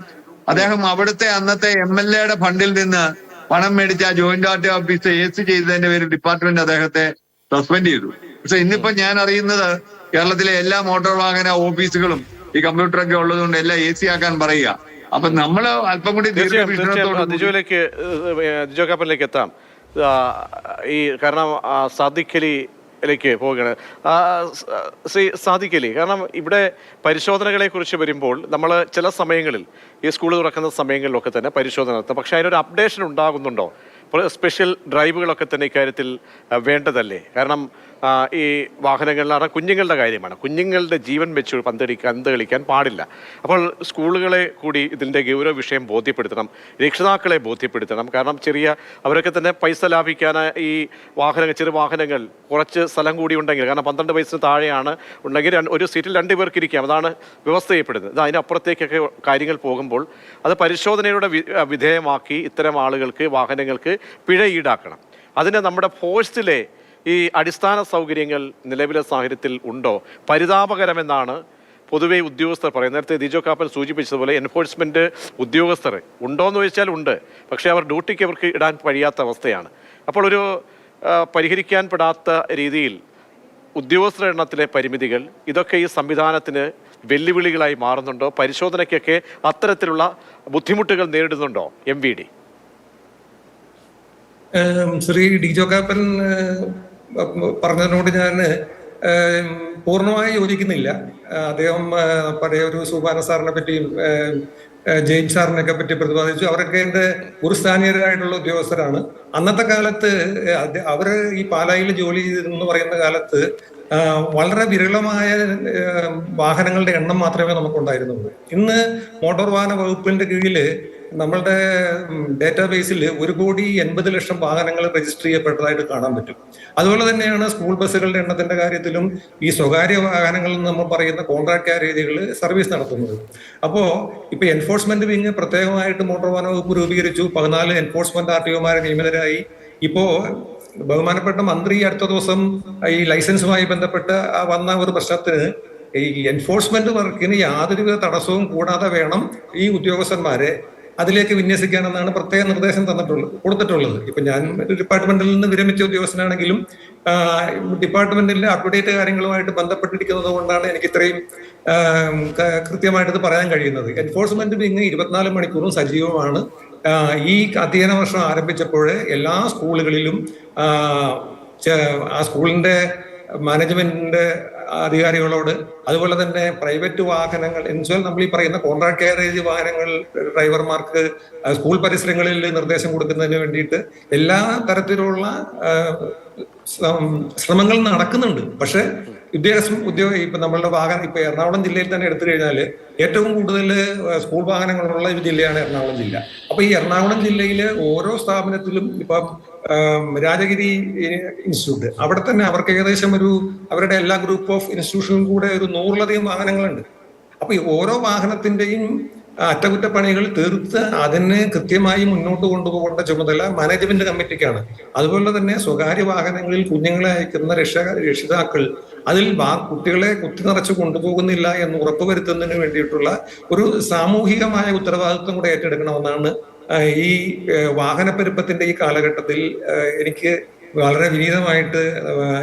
അദ്ദേഹം അവിടുത്തെ അന്നത്തെ എം എൽ എയുടെ ഫണ്ടിൽ നിന്ന് പണം മേടിച്ച joint R office A C ചെയ്തതിന്റെ പേരിൽ ഡിപ്പാർട്ട്മെന്റ് അദ്ദേഹത്തെ സസ്പെൻഡ് ചെയ്തു. പക്ഷെ ഇന്നിപ്പോ ഞാൻ അറിയുന്നത് കേരളത്തിലെ എല്ലാ മോട്ടോർ വാഹന ഓഫീസുകളും ഈ കമ്പ്യൂട്ടറൊക്കെ ഉള്ളതുകൊണ്ട് എല്ലാം എ സി ആക്കാൻ പറയുക. അപ്പൊ നമ്മൾ അല്പം കൂടി ദിജോയിലേക്ക് ദിജോ കാപ്പനിലേക്ക് എത്താം. ഈ കാരണം ആ, സാദിഖ് അലിയിലേക്ക് പോവുകയാണ്. ശ്രീ സാധിക്കലി കാരണം ഇവിടെ പരിശോധനകളെ കുറിച്ച് വരുമ്പോൾ നമ്മൾ ചില സമയങ്ങളിൽ ഈ സ്കൂൾ തുറക്കുന്ന സമയങ്ങളിലൊക്കെ തന്നെ പരിശോധന നടത്തും. പക്ഷെ അതിനൊരു അപ്ഡേഷൻ ഉണ്ടാകുന്നുണ്ടോ? സ്പെഷ്യൽ ഡ്രൈവുകളൊക്കെ തന്നെ ഇക്കാര്യത്തിൽ വേണ്ടതല്ലേ? കാരണം ഈ വാഹനങ്ങളിലാണ് കുഞ്ഞുങ്ങളുടെ കാര്യമാണ്. കുഞ്ഞുങ്ങളുടെ ജീവൻ വെച്ച് പന്തടിക്കാൻ പന്ത് കളിക്കാൻ പാടില്ല. അപ്പോൾ സ്കൂളുകളെ കൂടി ഇതിന്റെ ഗൗരവ വിഷയം ബോധ്യപ്പെടുത്തണം. രക്ഷിതാക്കളെ ബോധ്യപ്പെടുത്തണം. കാരണം ചെറിയ അവരൊക്കെ തന്നെ പൈസ ലാഭിക്കാൻ ഈ വാഹനങ്ങൾ ചെറു വാഹനങ്ങൾ കുറച്ച് സ്ഥലം കൂടി ഉണ്ടെങ്കിൽ കാരണം പന്ത്രണ്ട് വയസ്സിന് താഴെയാണ് ഉണ്ടെങ്കിൽ ഒരു സീറ്റിൽ രണ്ട് പേർക്ക് ഇരിക്കാം. അതാണ് വ്യവസ്ഥ ചെയ്യപ്പെടുന്നത്. ഇത് അതിനപ്പുറത്തേക്കൊക്കെ കാര്യങ്ങൾ പോകുമ്പോൾ അത് പരിശോധനയുടെ വിധേയമാക്കി ഇത്തരം ആളുകൾക്ക് വാഹനങ്ങൾക്ക് പിഴ ഈടാക്കണം. അതിനെ നമ്മുടെ ഫോഴ്സിലെ ഈ അടിസ്ഥാന സൗകര്യങ്ങൾ നിലവിലെ സാഹചര്യത്തിൽ ഉണ്ടോ? പരിതാപകരമെന്നാണ് പൊതുവെ ഉദ്യോഗസ്ഥർ പറയുന്നത്. നേരത്തെ ദിജോ കാപ്പൻ സൂചിപ്പിച്ചതുപോലെ എൻഫോഴ്സ്മെന്റ് ഉദ്യോഗസ്ഥർ ഉണ്ടോ എന്ന് ചോദിച്ചാൽ ഉണ്ട്. പക്ഷേ അവർ ഡ്യൂട്ടിക്ക് അവർക്ക് ഇടാൻ കഴിയാത്ത അവസ്ഥയാണ്. അപ്പോൾ ഒരു പരിഹരിക്കാൻ പെടാത്ത രീതിയിൽ ഉദ്യോഗസ്ഥരുടെ എണ്ണത്തിലെ പരിമിതികൾ ഇതൊക്കെ ഈ സംവിധാനത്തിന് വെല്ലുവിളികളായി മാറുന്നുണ്ടോ? പരിശോധനയ്ക്കൊക്കെ അത്തരത്തിലുള്ള ബുദ്ധിമുട്ടുകൾ നേരിടുന്നുണ്ടോ? M V D. Shri Dijo Kappan പറഞ്ഞതിനോട് ഞാൻ പൂർണമായി യോജിക്കുന്നില്ല. അദ്ദേഹം പഴയ ഒരു സുബാന സാറിനെ പറ്റിയും ജെയിംസ് സാറിനെയൊക്കെ പറ്റി പ്രതിപാദിച്ചു. അവരൊക്കെ എന്റെ ഗുരുസ്ഥാനീയരായിട്ടുള്ള ഉദ്യോഗസ്ഥരാണ്. അന്നത്തെ കാലത്ത് അവർ ഈ പാലായിൽ ജോലി ചെയ്തിരുന്നു പറയുന്ന കാലത്ത് വളരെ വിരളമായ വാഹനങ്ങളുടെ എണ്ണം മാത്രമേ നമുക്കുണ്ടായിരുന്നുള്ളൂ. ഇന്ന് മോട്ടോർ വാഹന വകുപ്പിന്റെ കീഴിൽ നമ്മളുടെ ഡേറ്റാബേസിൽ ഒരു കോടി എൺപത് ലക്ഷം വാഹനങ്ങൾ രജിസ്റ്റർ ചെയ്യപ്പെട്ടതായിട്ട് കാണാൻ പറ്റും. അതുപോലെ തന്നെയാണ് സ്കൂൾ ബസ്സുകളുടെ എണ്ണത്തിന്റെ കാര്യത്തിലും ഈ സ്വകാര്യ വാഹനങ്ങളിൽ നമ്മൾ പറയുന്ന കോൺട്രാക്ട് കാരേജുകൾ സർവീസ് നടത്തുന്നത്. അപ്പോ ഇപ്പൊ എൻഫോഴ്സ്മെന്റ് വിങ് പ്രത്യേകമായിട്ട് മോട്ടോർ വാഹന വകുപ്പ് രൂപീകരിച്ചു. പതിനാല് എൻഫോഴ്സ്മെന്റ് ആർ ടി ഒമാരെ നിയമിതരായി ഇപ്പോ ബഹുമാനപ്പെട്ട മന്ത്രി അടുത്ത ദിവസം ഈ ലൈസൻസുമായി ബന്ധപ്പെട്ട് വന്ന ഒരു പ്രശ്നത്തിന് ഈ എൻഫോഴ്സ്മെന്റ് വർക്കിന് യാതൊരുവിധ തടസ്സവും കൂടാതെ വേണം ഈ ഉദ്യോഗസ്ഥന്മാരെ അതിലേക്ക് വിന്യസിക്കാനെന്നാണ് പ്രത്യേക നിർദ്ദേശം തന്നിട്ടുള്ളത് കൊടുത്തിട്ടുള്ളത്. ഇപ്പൊ ഞാൻ ഡിപ്പാർട്ട്മെന്റിൽ നിന്ന് വിരമിച്ച ഉദ്യോഗസ്ഥനാണെങ്കിലും ഡിപ്പാർട്ട്മെന്റിലെ അപ്ഡേറ്റ് കാര്യങ്ങളുമായിട്ട് ബന്ധപ്പെട്ടിരിക്കുന്നത് കൊണ്ടാണ് എനിക്ക് ഇത്രയും കൃത്യമായിട്ടത് പറയാൻ കഴിയുന്നത്. എൻഫോഴ്സ്മെന്റ് വിങ് ഇരുപത്തിനാല് മണിക്കൂറും സജീവമാണ്. ഈ അധ്യയന വർഷം ആരംഭിച്ചപ്പോൾ എല്ലാ സ്കൂളുകളിലും ആ സ്കൂളിന്റെ മാനേജ്മെന്റിന്റെ അധികാരികളോട് അതുപോലെ തന്നെ പ്രൈവറ്റ് വാഹനങ്ങൾ എന്നുവെച്ചാൽ നമ്മൾ ഈ പറയുന്ന കോൺട്രാക്ട് കാരേജ് വാഹനങ്ങൾ ഡ്രൈവർമാർക്ക് സ്കൂൾ പരിസരങ്ങളിൽ നിർദ്ദേശം കൊടുക്കുന്നതിന് വേണ്ടിയിട്ട് എല്ലാ തരത്തിലുള്ള ശ്രമങ്ങൾ നടക്കുന്നുണ്ട്. പക്ഷെ ഉദ്യോഗസ്ഥ ഉദ്യോഗ ഇപ്പൊ നമ്മളുടെ വാഹനം ഇപ്പൊ എറണാകുളം ജില്ലയിൽ തന്നെ എടുത്തു കഴിഞ്ഞാൽ ഏറ്റവും കൂടുതൽ സ്കൂൾ വാഹനങ്ങളുള്ള ജില്ലയാണ് എറണാകുളം ജില്ല. അപ്പൊ ഈ എറണാകുളം ജില്ലയിലെ ഓരോ സ്ഥാപനത്തിലും ഇപ്പം രാജഗിരി ഇൻസ്റ്റിറ്റ്യൂട്ട്. അവിടെ തന്നെ അവർക്ക് ഏകദേശം ഒരു അവരുടെ എല്ലാ ഗ്രൂപ്പ് ഓഫ് ഇൻസ്റ്റിറ്റ്യൂഷനും കൂടെ ഒരു നൂറിലധികം വാഹനങ്ങളുണ്ട്. അപ്പൊ ഈ ഓരോ വാഹനത്തിന്റെയും അറ്റകുറ്റപ്പണികൾ തീർത്ത് അതിനെ കൃത്യമായി മുന്നോട്ട് കൊണ്ടുപോകേണ്ട ചുമതല മാനേജ്മെന്റ് കമ്മിറ്റിക്കാണ് അതുപോലെ തന്നെ സ്വകാര്യ വാഹനങ്ങളിൽ കുഞ്ഞുങ്ങളെ അയക്കുന്ന രക്ഷ രക്ഷിതാക്കൾ അതിൽ കുട്ടികളെ കുത്തി നിറച്ച് കൊണ്ടുപോകുന്നില്ല എന്ന് ഉറപ്പുവരുത്തുന്നതിന് വേണ്ടിയിട്ടുള്ള ഒരു സാമൂഹികമായ ഉത്തരവാദിത്വം കൂടെ ഏറ്റെടുക്കണമെന്നാണ് ഈ വാഹനപ്പെരുപ്പത്തിന്റെ ഈ കാലഘട്ടത്തിൽ എനിക്ക് വളരെ വിനീതമായിട്ട്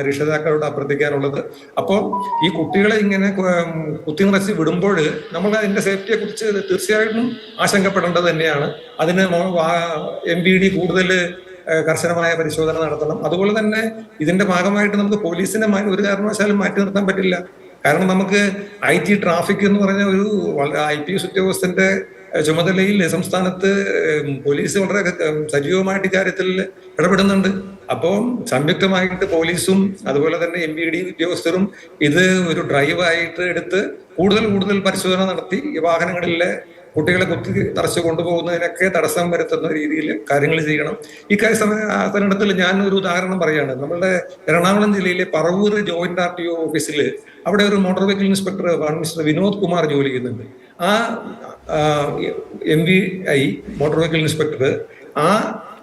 രക്ഷിതാക്കളോട് അഭ്യർത്ഥിക്കാറുള്ളത് അപ്പോൾ ഈ കുട്ടികളെ ഇങ്ങനെ കുത്തി നിറച്ച് കുത്തിനിറച്ച് വിടുമ്പോൾ നമ്മൾ അതിന്റെ സേഫ്റ്റിയെ കുറിച്ച് തീർച്ചയായിട്ടും ആശങ്കപ്പെടേണ്ടത് തന്നെയാണ്. അതിന് എം ബി ഡി കൂടുതൽ കർശനമായ പരിശോധന നടത്തണം. അതുപോലെ തന്നെ ഇതിന്റെ ഭാഗമായിട്ട് നമുക്ക് പോലീസിനെ ഒരു കാരണവശാലും മാറ്റി നിർത്താൻ പറ്റില്ല. കാരണം നമുക്ക് ഐ ടി ട്രാഫിക് എന്ന് പറഞ്ഞ ഒരു ഐ പി എസ് ഉദ്യോഗസ്ഥന്റെ ചുമതലയിൽ സംസ്ഥാനത്ത് പോലീസ് വളരെ സജീവമായിട്ട് ഇക്കാര്യത്തിൽ ഇടപെടുന്നുണ്ട്. അപ്പോൾ സംയുക്തമായിട്ട് പോലീസും അതുപോലെ തന്നെ എം ബി ഡി ഉദ്യോഗസ്ഥരും ഇത് ഒരു ഡ്രൈവായിട്ട് എടുത്ത് കൂടുതൽ കൂടുതൽ പരിശോധന നടത്തി ഈ വാഹനങ്ങളിലെ കുട്ടികളെ കുത്തി നിറച്ച് കൊണ്ടുപോകുന്നതിനൊക്കെ തടസ്സം വരുത്തുന്ന രീതിയിൽ കാര്യങ്ങൾ ചെയ്യണം. ഈ സമയത്തിൽ ഞാൻ ഒരു ഉദാഹരണം പറയുകയാണ്. നമ്മളുടെ എറണാകുളം ജില്ലയിലെ Paravur joint R T O ഓഫീസിൽ അവിടെ ഒരു motor vehicle inspector mister Vinod Kumar ജോലി ചെയ്യുന്നുണ്ട്. ആ M V I motor vehicle inspector ആ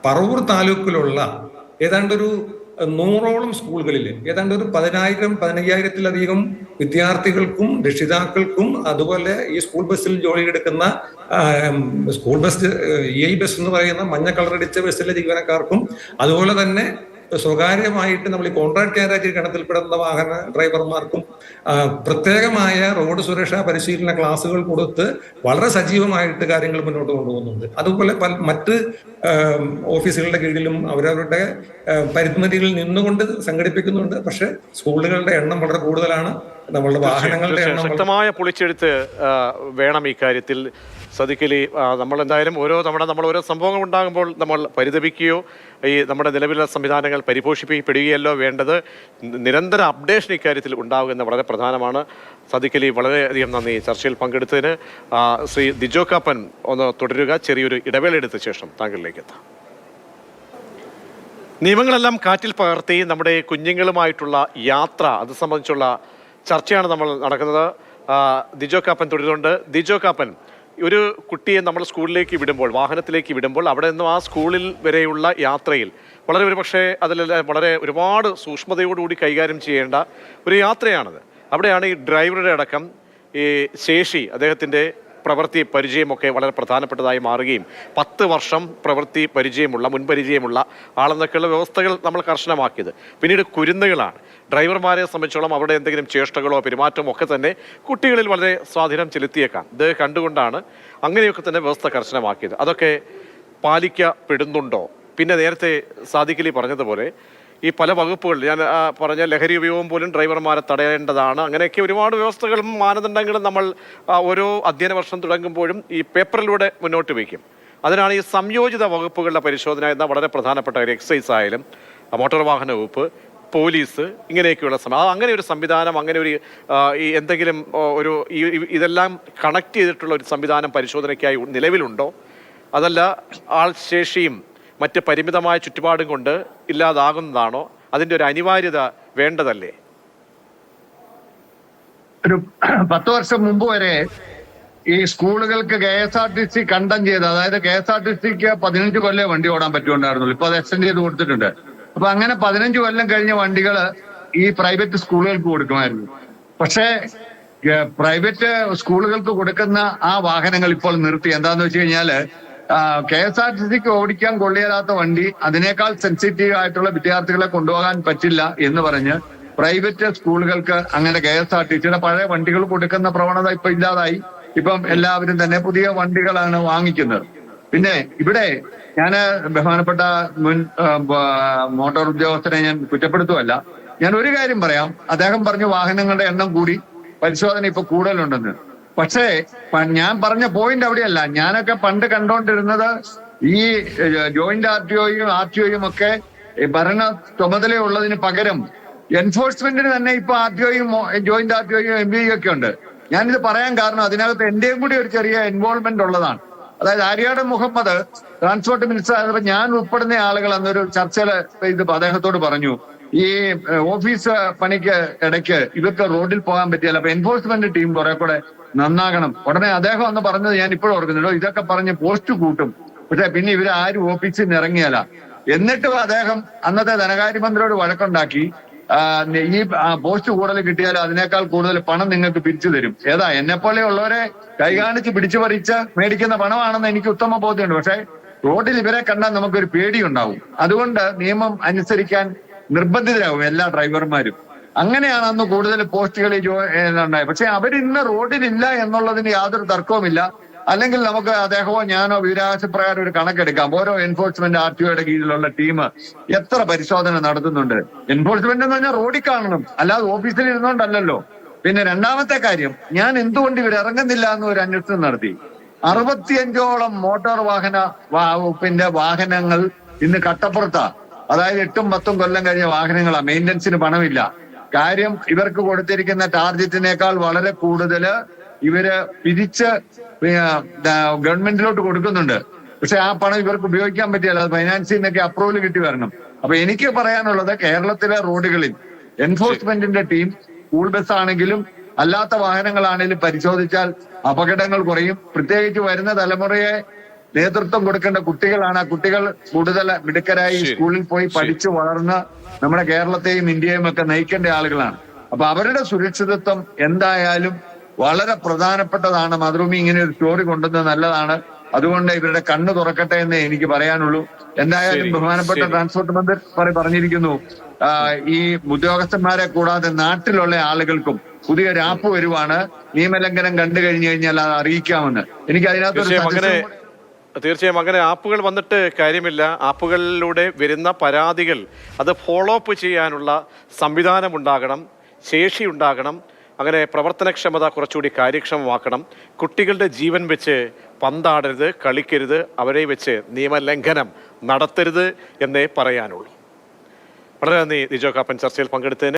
പറവൂർ താലൂക്കിലുള്ള ഏതാണ്ട് ഒരു നൂറോളം സ്കൂളുകളിൽ ഏതാണ്ട് ഒരു പതിനായിരം പതിനയ്യായിരത്തിലധികം വിദ്യാർത്ഥികൾക്കും രക്ഷിതാക്കൾക്കും അതുപോലെ ഈ സ്കൂൾ ബസ്സിൽ ജോലിയെടുക്കുന്ന സ്കൂൾ ബസ് ഇ ബസ് എന്ന് പറയുന്ന മഞ്ഞ കളറടിച്ച ബസ്സിലെ ജീവനക്കാർക്കും അതുപോലെ തന്നെ സ്വകാര്യമായിട്ട് നമ്മൾ ഈ കോൺട്രാക്ട് കാരേജ് കണത്തിൽപ്പെടുന്ന വാഹന ഡ്രൈവർമാർക്കും പ്രത്യേകമായ റോഡ് സുരക്ഷാ പരിശീലന ക്ലാസുകൾ കൊടുത്ത് വളരെ സജീവമായിട്ട് കാര്യങ്ങൾ മുന്നോട്ട് കൊണ്ടുപോകുന്നുണ്ട്. അതുപോലെ പല മറ്റ് ഓഫീസുകളുടെ കീഴിലും അവരവരുടെ ആ, പരിമിതികളിൽ നിന്നുകൊണ്ട് സംഘടിപ്പിക്കുന്നുണ്ട്. പക്ഷെ സ്കൂളുകളുടെ എണ്ണം വളരെ കൂടുതലാണ്. നമ്മളുടെ വാഹനങ്ങളുടെ എണ്ണം ശക്തമായ പൊളിച്ചെടുത്ത് വേണം ഈ കാര്യത്തിൽ സദിക്കലി നമ്മൾ എന്തായാലും ഓരോ തവണ നമ്മൾ ഓരോ സംഭവങ്ങൾ ഉണ്ടാകുമ്പോൾ നമ്മൾ പരിതപിക്കുകയോ ഈ നമ്മുടെ നിലവിലുള്ള സംവിധാനങ്ങൾ പരിപോഷിപ്പിക്കപ്പെടുകയല്ലോ വേണ്ടത്. നിരന്തര അപ്ഡേഷൻ ഇക്കാര്യത്തിൽ ഉണ്ടാകുന്ന വളരെ പ്രധാനമാണ്. സദിക്കലി വളരെയധികം നന്ദി ചർച്ചയിൽ പങ്കെടുത്തതിന്. ശ്രീ ദിജോ കാപ്പൻ ഒന്ന് തുടരുക. ചെറിയൊരു ഇടവേള എടുത്ത ശേഷം താങ്കളിലേക്ക് എത്താം. നിയമങ്ങളെല്ലാം കാറ്റിൽ പകർത്തി നമ്മുടെ കുഞ്ഞുങ്ങളുമായിട്ടുള്ള യാത്ര അത് സംബന്ധിച്ചുള്ള ചർച്ചയാണ് നമ്മൾ നടക്കുന്നത്. ദിജോ കാപ്പൻ തുടരുന്നുണ്ട്. ദിജോ കാപ്പൻ ഒരു കുട്ടിയെ നമ്മൾ സ്കൂളിലേക്ക് വിടുമ്പോൾ വാഹനത്തിലേക്ക് വിടുമ്പോൾ അവിടെ നിന്നും ആ സ്കൂളിൽ വരെയുള്ള യാത്രയിൽ വളരെ ഒരു പക്ഷേ അതിൽ വളരെ ഒരുപാട് സൂക്ഷ്മതയോടുകൂടി കൈകാര്യം ചെയ്യേണ്ട ഒരു യാത്രയാണത്. അവിടെയാണ് ഈ ഡ്രൈവറുടെ അടക്കം ഈ ശേഷി അദ്ദേഹത്തിന്റെ പ്രവൃത്തി പരിചയമൊക്കെ വളരെ പ്രധാനപ്പെട്ടതായി മാറുകയും പത്ത് വർഷം പ്രവൃത്തി പരിചയമുള്ള മുൻപരിചയമുള്ള ആളെന്നൊക്കെയുള്ള വ്യവസ്ഥകൾ നമ്മൾ കർശനമാക്കിയത്. പിന്നീട് കുരുന്നുകളാണ്. ഡ്രൈവർമാരെ സംബന്ധിച്ചോളം അവരുടെ എന്തെങ്കിലും ചേഷ്ടകളോ പെരുമാറ്റമോ ഒക്കെ തന്നെ കുട്ടികളിൽ വളരെ സ്വാധീനം ചെലുത്തിയേക്കാം. ഇത് കണ്ടുകൊണ്ടാണ് അങ്ങനെയൊക്കെ തന്നെ വ്യവസ്ഥ കർശനമാക്കിയത്. അതൊക്കെ പാലിക്കപ്പെടുന്നുണ്ടോ? പിന്നെ നേരത്തെ സാദിഖലി പറഞ്ഞതുപോലെ ഈ പല വകുപ്പുകളിൽ ഞാൻ പറഞ്ഞ ലഹരി ഉപയോഗം പോലും ഡ്രൈവർമാരെ തടയേണ്ടതാണ്. അങ്ങനെയൊക്കെ ഒരുപാട് വ്യവസ്ഥകളും മാനദണ്ഡങ്ങളും നമ്മൾ ഓരോ അധ്യയന വർഷം തുടങ്ങുമ്പോഴും ഈ പേപ്പറിലൂടെ മുന്നോട്ട് വയ്ക്കും. അതിനാണ് ഈ സംയോജിത വകുപ്പുകളുടെ പരിശോധന എന്ന വളരെ പ്രധാനപ്പെട്ട ഒരു എക്സൈസ് ആയാലും മോട്ടോർ വാഹന വകുപ്പ് പോലീസ് ഇങ്ങനെയൊക്കെയുള്ള സമയം അങ്ങനെ ഒരു സംവിധാനം അങ്ങനെ ഒരു ഈ എന്തെങ്കിലും ഒരു ഈ- ഇതെല്ലാം കണക്ട് ചെയ്തിട്ടുള്ള ഒരു സംവിധാനം പരിശോധനയ്ക്കായി നിലവിലുണ്ടോ? അതല്ല ആൾ ശേഷിയും മറ്റ് പരിമിതമായ ചുറ്റുപാടും കൊണ്ട് ഇല്ലാതാകുന്നതാണോ? അതിന്റെ ഒരു അനിവാര്യത വേണ്ടതല്ലേ? ഒരു പത്ത് വർഷം മുമ്പ് വരെ ഈ സ്കൂളുകൾക്ക് K S R T C condemn ചെയ്ത് അതായത് കെ എസ് ആർ ടി സിക്ക് പതിനഞ്ച് കൊല്ലം വണ്ടി ഓടാൻ പറ്റുന്നുണ്ടായിരുന്നുള്ളൂ ഇപ്പൊ അത് എക്സ്റ്റെൻഡ് ചെയ്ത് കൊടുത്തിട്ടുണ്ട്. അപ്പൊ അങ്ങനെ പതിനഞ്ച് കൊല്ലം കഴിഞ്ഞ വണ്ടികൾ ഈ പ്രൈവറ്റ് സ്കൂളുകൾക്ക് കൊടുക്കുമായിരുന്നു. പക്ഷേ പ്രൈവറ്റ് സ്കൂളുകൾക്ക് കൊടുക്കുന്ന ആ വാഹനങ്ങൾ ഇപ്പോൾ നിർത്തി. എന്താന്ന് വെച്ച് കഴിഞ്ഞാൽ കെ എസ് ആർ ടി സിക്ക് ഓടിക്കാൻ കൊള്ളിയല്ലാത്ത വണ്ടി അതിനേക്കാൾ സെൻസിറ്റീവ് ആയിട്ടുള്ള വിദ്യാർത്ഥികളെ കൊണ്ടുപോകാൻ പറ്റില്ല എന്ന് പറഞ്ഞ് പ്രൈവറ്റ് സ്കൂളുകൾക്ക് അങ്ങനെ കെ എസ് ആർ ടി സിയുടെ പഴയ വണ്ടികൾ കൊടുക്കുന്ന പ്രവണത ഇപ്പൊ ഇല്ലാതായി. ഇപ്പം എല്ലാവരും തന്നെ പുതിയ വണ്ടികളാണ് വാങ്ങിക്കുന്നത്. പിന്നെ ഇവിടെ ഞാൻ ബഹുമാനപ്പെട്ട മുൻ മോട്ടോർ ഉദ്യോഗസ്ഥനെ ഞാൻ കുറ്റപ്പെടുത്തുമല്ല ഞാൻ ഒരു കാര്യം പറയാം. അദ്ദേഹം പറഞ്ഞു വാഹനങ്ങളുടെ എണ്ണം കൂടി പരിശോധന ഇപ്പൊ കൂടുതലുണ്ടെന്ന്. പക്ഷേ ഞാൻ പറഞ്ഞ പോയിന്റ് അവിടെയല്ല. ഞാനൊക്കെ പണ്ട് കണ്ടോണ്ടിരുന്നത് ഈ ജോയിന്റ് ആർ ടി ഒയും ആർ ടി ഒയും ഒക്കെ ഭരണ ചുമതലയുള്ളതിന് പകരം എൻഫോഴ്സ്മെന്റിന് തന്നെ ഇപ്പൊ ആർ ടി ഒയും ജോയിന്റ് ആർ ടി ഒയും എം ബി ഒക്കെ ഉണ്ട്. ഞാനിത് പറയാൻ കാരണം അതിനകത്ത് എന്റെയും കൂടി ഒരു ചെറിയ ഇൻവോൾവ്മെന്റ് ഉള്ളതാണ്. അതായത് ആര്യാട് മുഹമ്മദ് ട്രാൻസ്പോർട്ട് മിനിസ്റ്റർ ആയപ്പോ ഞാൻ ഉൾപ്പെടുന്ന ആളുകൾ അന്നൊരു ചർച്ചയിൽ ഇത് അദ്ദേഹത്തോട് പറഞ്ഞു. ഈ ഓഫീസ് പണിക്ക് ഇടയ്ക്ക് ഇവർക്ക് റോഡിൽ പോകാൻ പറ്റിയല്ല. അപ്പൊ എൻഫോഴ്സ്മെന്റ് ടീം കുറെ കൂടെ നന്നാകണം. ഉടനെ അദ്ദേഹം അന്ന് പറഞ്ഞത് ഞാൻ ഇപ്പോഴും ഓർക്കുന്നുണ്ടോ. ഇതൊക്കെ പറഞ്ഞ് പോസ്റ്റ് കൂട്ടും. പക്ഷെ പിന്നെ ഇവർ ആരും ഓഫീസിൽ നിന്ന് ഇറങ്ങിയല്ല. എന്നിട്ടും അദ്ദേഹം അന്നത്തെ ധനകാര്യമന്ത്രിയോട് വഴക്കുണ്ടാക്കി. ഈ പോസ്റ്റ് കൂടുതൽ കിട്ടിയാൽ അതിനേക്കാൾ കൂടുതൽ പണം നിങ്ങൾക്ക് പിരിച്ചു തരും. ഏതാ എന്നെ പോലെയുള്ളവരെ കൈകാണിച്ച് പിടിച്ചു പറിച്ച് മേടിക്കുന്ന പണമാണെന്ന് എനിക്ക് ഉത്തമ ബോധ്യമുണ്ട്. പക്ഷെ റോഡിൽ ഇവരെ കണ്ടാൽ നമുക്കൊരു പേടിയുണ്ടാവും. അതുകൊണ്ട് നിയമം അനുസരിക്കാൻ നിർബന്ധിതരാകും എല്ലാ ഡ്രൈവർമാരും. അങ്ങനെയാണ് അന്ന് കൂടുതൽ പോസ്റ്റുകൾ ഉണ്ടായത്. പക്ഷെ അവരിന്ന് റോഡിലില്ല എന്നുള്ളതിന് യാതൊരു തർക്കവുമില്ല. അല്ലെങ്കിൽ നമുക്ക് അദ്ദേഹമോ ഞാനോ വിവരാവകാശപ്രകാരം ഒരു കണക്കെടുക്കാം. ഓരോ എൻഫോഴ്സ്മെന്റ് ആർ ടി ഒയുടെ കീഴിലുള്ള ടീം എത്ര പരിശോധന നടത്തുന്നുണ്ട്. എൻഫോഴ്സ്മെന്റ് എന്ന് പറഞ്ഞാൽ റോഡിൽ കാണണം. അല്ലാതെ ഓഫീസിൽ ഇരുന്നോണ്ടല്ലോ പിന്നെ രണ്ടാമത്തെ കാര്യം ഞാൻ എന്തുകൊണ്ട് ഇവർ ഇറങ്ങുന്നില്ല എന്ന് ഒരു അന്വേഷണം നടത്തി. അറുപത്തിയഞ്ചോളം മോട്ടോർ വാഹന വകുപ്പിന്റെ വാഹനങ്ങൾ ഇന്ന് കട്ടപ്പുറത്താ. അതായത് എട്ടും പത്തും കൊല്ലം കഴിഞ്ഞ വാഹനങ്ങളാണ് മെയിന്റനൻസിന് പണമില്ല. കാര്യം ഇവർക്ക് കൊടുത്തിരിക്കുന്ന ടാർജറ്റിനേക്കാൾ വളരെ കൂടുതൽ ഇവർ പിരിച്ച് ഗവൺമെന്റിലോട്ട് കൊടുക്കുന്നുണ്ട്. പക്ഷെ ആ പണം ഇവർക്ക് ഉപയോഗിക്കാൻ പറ്റിയല്ല അത് ഫൈനാൻസിൽ നിന്നൊക്കെ അപ്രൂവൽ കിട്ടി വരണം. അപ്പൊ എനിക്ക് പറയാനുള്ളത് കേരളത്തിലെ റോഡുകളിൽ എൻഫോഴ്സ്മെന്റിന്റെ ടീം സ്കൂൾ ബസ് ആണെങ്കിലും അല്ലാത്ത വാഹനങ്ങളാണെങ്കിലും പരിശോധിച്ചാൽ അപകടങ്ങൾ കുറയും. പ്രത്യേകിച്ച് വരുന്ന തലമുറയെ നേതൃത്വം കൊടുക്കേണ്ട കുട്ടികളാണ്. ആ കുട്ടികൾ കൂടുതൽ മിടുക്കരായി സ്കൂളിൽ പോയി പഠിച്ചു വളർന്ന് നമ്മുടെ കേരളത്തെയും ഇന്ത്യയും ഒക്കെ നയിക്കേണ്ട ആളുകളാണ്. അപ്പൊ അവരുടെ സുരക്ഷിതത്വം എന്തായാലും വളരെ പ്രധാനപ്പെട്ടതാണ്. മധുരമി ഇങ്ങനെ ഒരു സ്റ്റോറി കൊണ്ടുവന്നത് നല്ലതാണ്. അതുകൊണ്ട് ഇവരുടെ കണ്ണ് തുറക്കട്ടെ എന്ന് എനിക്ക് പറയാനുള്ളൂ. എന്തായാലും ബഹുമാനപ്പെട്ട ട്രാൻസ്പോർട്ട് മന്ത്രി പറ- പറഞ്ഞിരിക്കുന്നു. ഈ ഉദ്യോഗസ്ഥന്മാരെ കൂടാതെ നാട്ടിലുള്ള ആളുകൾക്കും പുതിയൊരു ആപ്പ് വരുവാണ്. നിയമലംഘനം കണ്ടു കഴിഞ്ഞു കഴിഞ്ഞാൽ അത് അറിയിക്കാമെന്ന്. എനിക്ക് അതിനകത്തൊരു തീർച്ചയായും അങ്ങനെ ആപ്പുകൾ വന്നിട്ട് കാര്യമില്ല. ആപ്പുകളിലൂടെ വരുന്ന പരാതികൾ അത് ഫോളോ അപ്പ് ചെയ്യാനുള്ള സംവിധാനം ഉണ്ടാകണം ശേഷി ഉണ്ടാകണം അങ്ങനെ പ്രവർത്തനക്ഷമത കുറച്ചുകൂടി കാര്യക്ഷമമാക്കണം. കുട്ടികളുടെ ജീവൻ വെച്ച് പന്താടരുത് കളിക്കരുത് അവരെ വെച്ച് നിയമലംഘനം നടത്തരുത് എന്നേ പറയാനുള്ളൂ. വളരെ നന്ദി നിജോ കാപ്പൻ ചർച്ചയിൽ പങ്കെടുത്തതിന്.